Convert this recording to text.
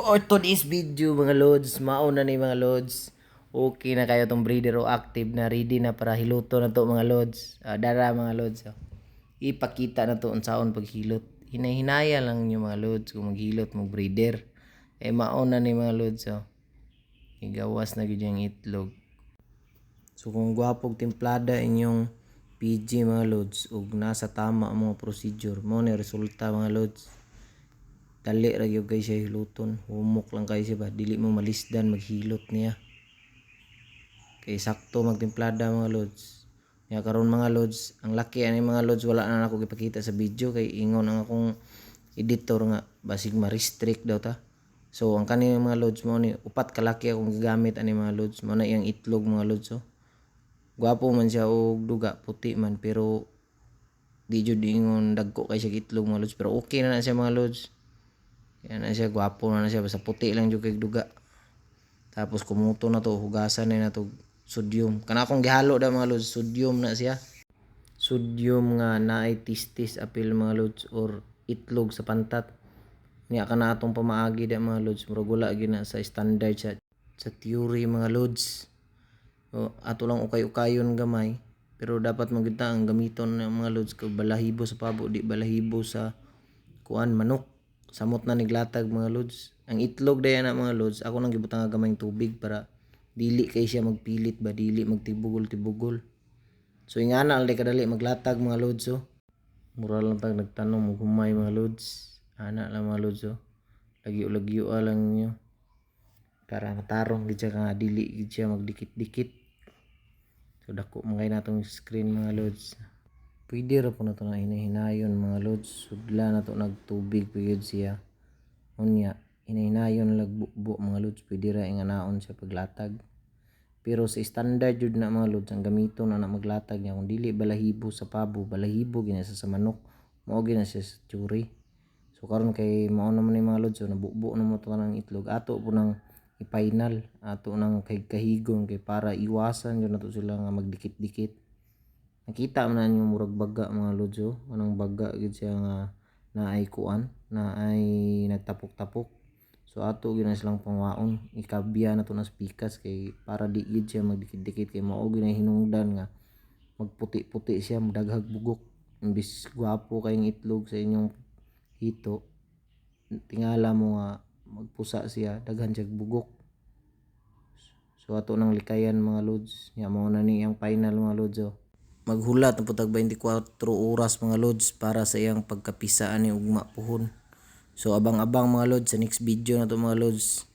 For today's video mga lods, mauna ni mga lods. Okay na kayo tong breeder o active na ready na para hiluto na to mga lods. Ah, dara mga lods. oh. Ipakita na to unsaon paghilot. Hinahinaya lang niyo mga lods kung maghilot mo breeder. Eh mauna ni mga lods. Oh. Igawas na gyud yung itlog. So kung gwapog templada inyong PG mga lods ug nasa tama ang mga procedure, mo ni resulta mga lods dali ra gyud kay siya hiluton. Humok lang kay siya ba? Dili mo malisdan maghilot niya. Kay sakto magtimplada mga lods. Ya karon mga lods ang laki ani mga lods wala na ako gipakita sa video. Kay ingon ang akong editor nga basig ma-restrict daw ta. So ang kani mga lods mo ni upat kalaki akong gigamit ani mga lods. Mo na iyang itlog mga lods oh. Gwapo man siya og duga puti man pero di jud ingon dagko kay siya itlog mga lods. Pero okay na na siya mga lods yan na siya, gwapo na na siya. Basta puti lang yung kay duga. Tapos kumuto na to, hugasan na na to sodium. Kana akong gihalo da mga lods, sodium na siya. Sodium nga naay tistis apil mga lods or itlog sa pantat. Niya ka na atong pamaagi da mga lods. Murag wala gina sa standard sa, sa theory mga lods. O, ato lang ukay-ukayon gamay. Pero dapat magita ang gamiton ng mga lods kag balahibo sa pabo, di balahibo sa kuan manok samot na niglatag mga lods. Ang itlog daya na mga lods ako nang gibutang nga gamayng tubig para dili kay siya magpilit ba dili magtibugol tibugol so ingana alay kadali maglatag mga lods oh. Mura lang tag nagtanong mo humay mga lods. Ana lang mga lods oh. Lagyo-lagyo lang niyo para matarong gid siya nga dili gid siya magdikit-dikit. So dako mga natong screen mga lods Pwede ra po na ito na hinahinayon mga lods. Sudla na to nagtubig pwede siya. Unya, hinahinayon lagbubo mga lods. Pwede ra inganaon siya paglatag. Pero sa standard jud na mga lods, ang gamito na na maglatag niya. Kung dili balahibo sa pabo, balahibo gina sa manok. Mao gina siya sa tsuri. So karon kay mao naman ni mga lods, so nabubo na mo to ng itlog. Ato po nang ipainal. Ato nang kay kahigong kay para iwasan yun na to sila nga magdikit-dikit nakita man yung murag baga mga lods oh anong baga gid siya nga naay kuan na ay nagtapok-tapok. So ato gyud na silang pangwaon. Ikabya na to na pikas kay para di gid siya magdikit-dikit. Kay mao gyud hinungdan nga magputi-puti siya madaghag bugok. Imbis gwapo kayong itlog sa inyong hito tingala mo nga magpusa siya daghan siya bugok. So ato nang likayan mga lods. Ya mao na ni ang final mga lods oh maghulat ang putag 24 oras mga lods para sa iyang pagkapisaan ni ugma puhon. So abang-abang mga lods sa next video na to mga lods.